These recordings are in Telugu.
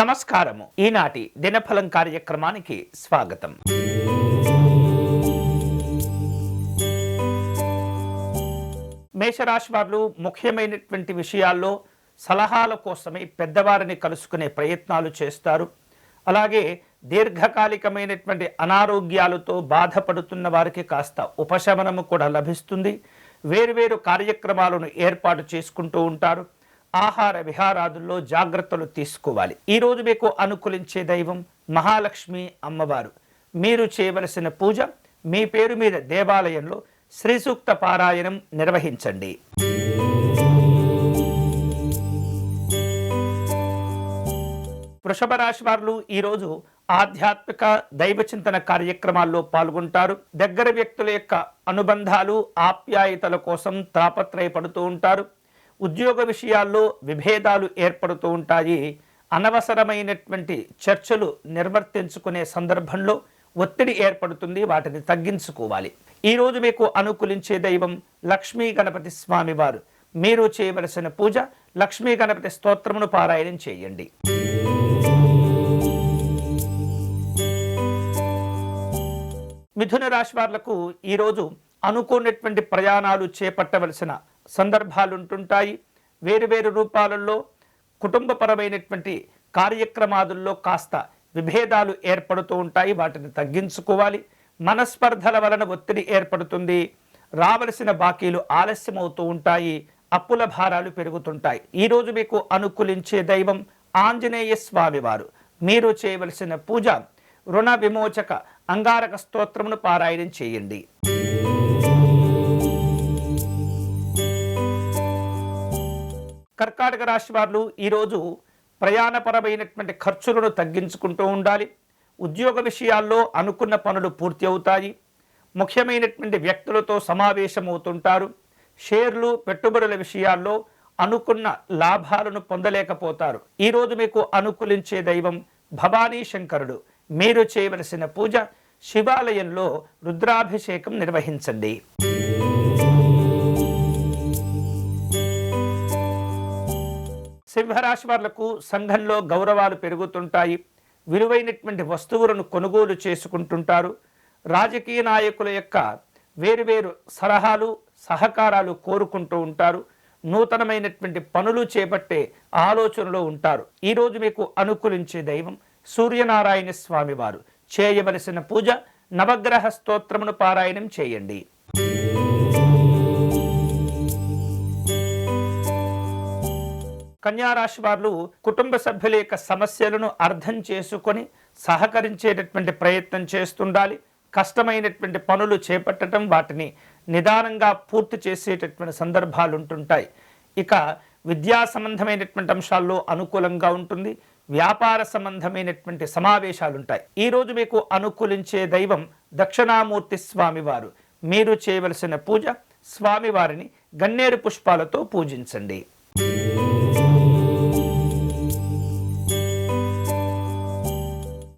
నమస్కారము. ఈనాటి దినఫలం కార్యక్రమానికి స్వాగతం. మేషరాశి వారు ముఖ్యమైనటువంటి విషయాల్లో సలహాల కోసమై పెద్దవారిని కలుసుకునే ప్రయత్నాలు చేస్తారు. అలాగే దీర్ఘకాలికమైనటువంటి అనారోగ్యాలతో బాధపడుతున్న వారికి కాస్త ఉపశమనము కూడా లభిస్తుంది. వేరువేరు కార్యక్రమాలను ఏర్పాటు చేసుకుంటూ ఉంటారు. ఆహార విహారాదుల్లో జాగ్రత్తలు తీసుకోవాలి. ఈరోజు మీకు అనుకూలించే దైవం మహాలక్ష్మి అమ్మవారు. మీరు చేయవలసిన పూజ మీ పేరు మీద దేవాలయంలో శ్రీ సూక్త పారాయణం నిర్వహించండి. వృషభ రాశి వారు ఈరోజు ఆధ్యాత్మిక దైవచింతన కార్యక్రమాల్లో పాల్గొంటారు. దగ్గర వ్యక్తుల యొక్క అనుబంధాలు ఆప్యాయతల కోసం తాపత్రయపడుతూ ఉంటారు. ఉద్యోగ విషయాల్లో విభేదాలు ఏర్పడుతూ ఉంటాయి. అనవసరమైనటువంటి చర్చలు నిర్వర్తించుకునే సందర్భంలో ఒత్తిడి ఏర్పడుతుంది. వాటిని తగ్గించుకోవాలి. ఈరోజు మీకు అనుకూలించే దైవం లక్ష్మీ గణపతి స్వామివారు. మీరు చేయవలసిన పూజ లక్ష్మీ గణపతి స్తోత్రమును పారాయణం చేయండి. మిథున రాశి వాళ్ళకు ఈరోజు అనుకున్నటువంటి ప్రయాణాలు చేపట్టవలసిన సందర్భాలు ఉంటుంటాయి వేరువేరు రూపాలలో కుటుంబపరమైనటువంటి కార్యక్రమాదుల్లో కాస్త విభేదాలు ఏర్పడుతూ ఉంటాయి. వాటిని తగ్గించుకోవాలి. మనస్పర్ధల వలన ఒత్తిడి ఏర్పడుతుంది. రావలసిన బాకీలు ఆలస్యం అవుతూ ఉంటాయి. అప్పుల భారాలు పెరుగుతుంటాయి. ఈరోజు మీకు అనుకూలించే దైవం ఆంజనేయ స్వామి వారు మీరు చేయవలసిన పూజ రుణ విమోచక అంగారక స్తోత్రమును పారాయణం చేయండి. కర్కాటక రాశి వారు ఈరోజు ప్రయాణపరమైనటువంటి ఖర్చులను తగ్గించుకుంటూ ఉండాలి. ఉద్యోగ విషయాల్లో అనుకున్న పనులు పూర్తి అవుతాయి. ముఖ్యమైనటువంటి వ్యక్తులతో సమావేశమవుతుంటారు షేర్లు పెట్టుబడుల విషయాల్లో అనుకున్న లాభాలను పొందలేకపోతారు. ఈరోజు మీకు అనుకూలించే దైవం భవానీ శంకరుడు. మీరు చేయవలసిన పూజ శివాలయంలో రుద్రాభిషేకం నిర్వహించండి. సింహరాశి వాళ్ళకు సంఘంలో గౌరవాలు పెరుగుతుంటాయి. విలువైనటువంటి వస్తువులను కొనుగోలు చేసుకుంటుంటారు. రాజకీయ నాయకుల యొక్క వేరువేరు సలహాలు సహకారాలు కోరుకుంటూ ఉంటారు. నూతనమైనటువంటి పనులు చేపట్టే ఆలోచనలో ఉంటారు. ఈరోజు మీకు అనుకూలించే దైవం సూర్యనారాయణ స్వామివారు చేయవలసిన పూజ నవగ్రహ స్తోత్రమును పారాయణం చేయండి. కన్యారాశి వారు కుటుంబ సభ్యుల యొక్క సమస్యలను అర్థం చేసుకొని సహకరించేటటువంటి ప్రయత్నం చేస్తుండాలి. కష్టమైనటువంటి పనులు చేపట్టడం వాటిని నిదానంగా పూర్తి చేసేటటువంటి సందర్భాలు ఉంటుంటాయి. ఇక విద్యా సంబంధమైనటువంటి అంశాల్లో అనుకూలంగా ఉంటుంది. వ్యాపార సంబంధమైనటువంటి సమావేశాలు ఉంటాయి. ఈరోజు మీకు అనుకూలించే దైవం దక్షిణామూర్తి స్వామివారు. మీరు చేయవలసిన పూజ స్వామివారిని గన్నేరు పుష్పాలతో పూజించండి.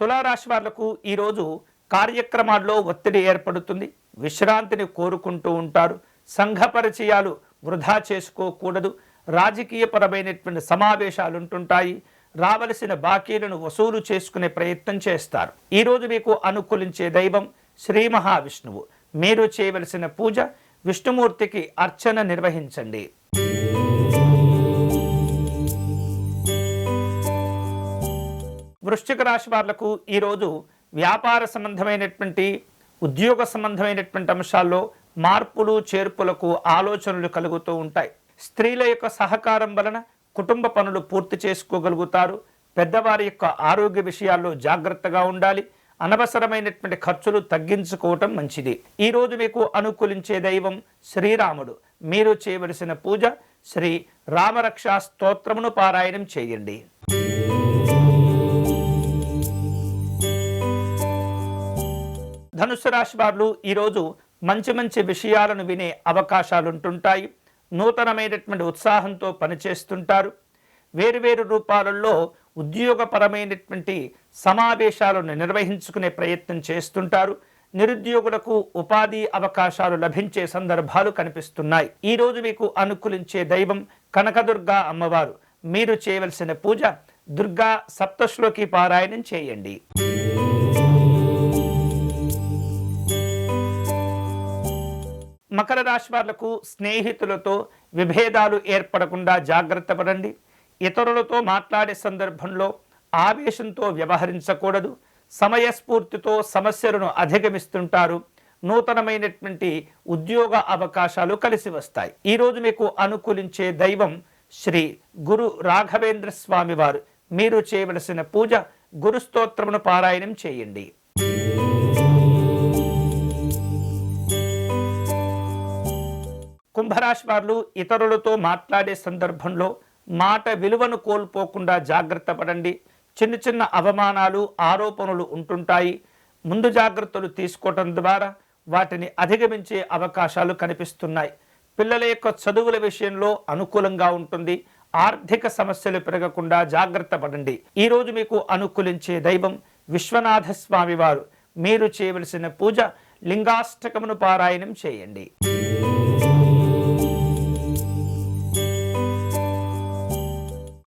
తులారాశి వాళ్ళకు ఈరోజు కార్యక్రమాల్లో ఒత్తిడి ఏర్పడుతుంది. విశ్రాంతిని కోరుకుంటూ ఉంటారు. సంఘ పరిచయాలు వృధా చేసుకోకూడదు. రాజకీయపరమైనటువంటి సమావేశాలు ఉంటుంటాయి రావలసిన బాకీలను వసూలు చేసుకునే ప్రయత్నం చేస్తారు. ఈరోజు మీకు అనుకూలించే దైవం శ్రీ మహావిష్ణువు. మీరు చేయవలసిన పూజ విష్ణుమూర్తికి అర్చన నిర్వహించండి. వృశ్చిక రాశి వాళ్ళకు ఈరోజు వ్యాపార సంబంధమైనటువంటి ఉద్యోగ సంబంధమైనటువంటి అంశాల్లో మార్పులు చేర్పులకు ఆలోచనలు కలుగుతూ ఉంటాయి. స్త్రీల యొక్క సహకారం వలన కుటుంబ పనులు పూర్తి చేసుకోగలుగుతారు. పెద్దవారి యొక్క ఆరోగ్య విషయాల్లో జాగ్రత్తగా ఉండాలి. అనవసరమైనటువంటి ఖర్చులు తగ్గించుకోవటం మంచిది. ఈరోజు మీకు అనుకూలించే దైవం శ్రీరాముడు. మీరు చేయవలసిన పూజ శ్రీ రామరక్షా స్తోత్రమును పారాయణం చేయండి. ధనుసు రాశి వారు ఈరోజు మంచి మంచి విషయాలను వినే అవకాశాలు ఉంటుంటాయి నూతనమైనటువంటి ఉత్సాహంతో పనిచేస్తుంటారు. వేరువేరు రూపాలలో ఉద్యోగపరమైనటువంటి సమావేశాలను నిర్వహించుకునే ప్రయత్నం చేస్తుంటారు. నిరుద్యోగులకు ఉపాధి అవకాశాలు లభించే సందర్భాలు కనిపిస్తున్నాయి. ఈరోజు మీకు అనుకూలించే దైవం కనకదుర్గా అమ్మవారు. మీరు చేయవలసిన పూజ దుర్గా సప్తశ్లోకి పారాయణం చేయండి. మకర రాశి వాళ్ళకు స్నేహితులతో విభేదాలు ఏర్పడకుండా జాగ్రత్త పడండి. ఇతరులతో మాట్లాడే సందర్భంలో ఆవేశంతో వ్యవహరించకూడదు. సమయస్ఫూర్తితో సమస్యలను అధిగమిస్తుంటారు. నూతనమైనటువంటి ఉద్యోగ అవకాశాలు కలిసి వస్తాయి. ఈరోజు మీకు అనుకూలించే దైవం శ్రీ గురు రాఘవేంద్ర స్వామివారు మీరు చేయవలసిన పూజ గురుస్తోత్రమును పారాయణం చేయండి. కుంభరాశి వారు ఇతరులతో మాట్లాడే సందర్భంలో మాట విలువను కోల్పోకుండా జాగ్రత్త పడండి. చిన్న చిన్న అవమానాలు ఆరోపణలు ఉంటుంటాయి. ముందు జాగ్రత్తలు తీసుకోవటం ద్వారా వాటిని అధిగమించే అవకాశాలు కనిపిస్తున్నాయి. పిల్లల యొక్క చదువుల విషయంలో అనుకూలంగా ఉంటుంది. ఆర్థిక సమస్యలు పెరగకుండా జాగ్రత్త పడండి. ఈరోజు మీకు అనుకూలించే దైవం విశ్వనాథ స్వామివారు మీరు చేయవలసిన పూజ లింగాష్టకమును పారాయణం చేయండి.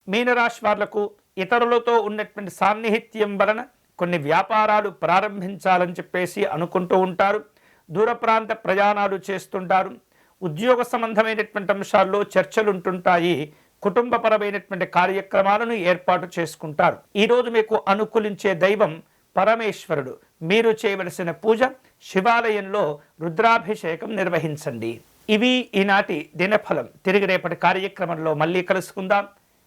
మీనరాశి వాళ్ళకు ఇతరులతో ఉన్నటువంటి సాన్నిహిత్యం వలన కొన్ని వ్యాపారాలు ప్రారంభించాలని చెప్పేసి అనుకుంటూ ఉంటారు. దూర ప్రాంత ప్రయాణాలు చేస్తుంటారు. ఉద్యోగ సంబంధమైనటువంటి అంశాల్లో చర్చలు ఉంటుంటాయి కుటుంబపరమైనటువంటి కార్యక్రమాలను ఏర్పాటు చేసుకుంటారు. ఈరోజు మీకు అనుకూలించే దైవం పరమేశ్వరుడు. మీరు చేయవలసిన పూజ శివాలయంలో రుద్రాభిషేకం నిర్వహించండి. ఇవి ఈనాటి దినఫలం. తిరిగి రేపటి కార్యక్రమంలో మళ్ళీ కలుసుకుందాం.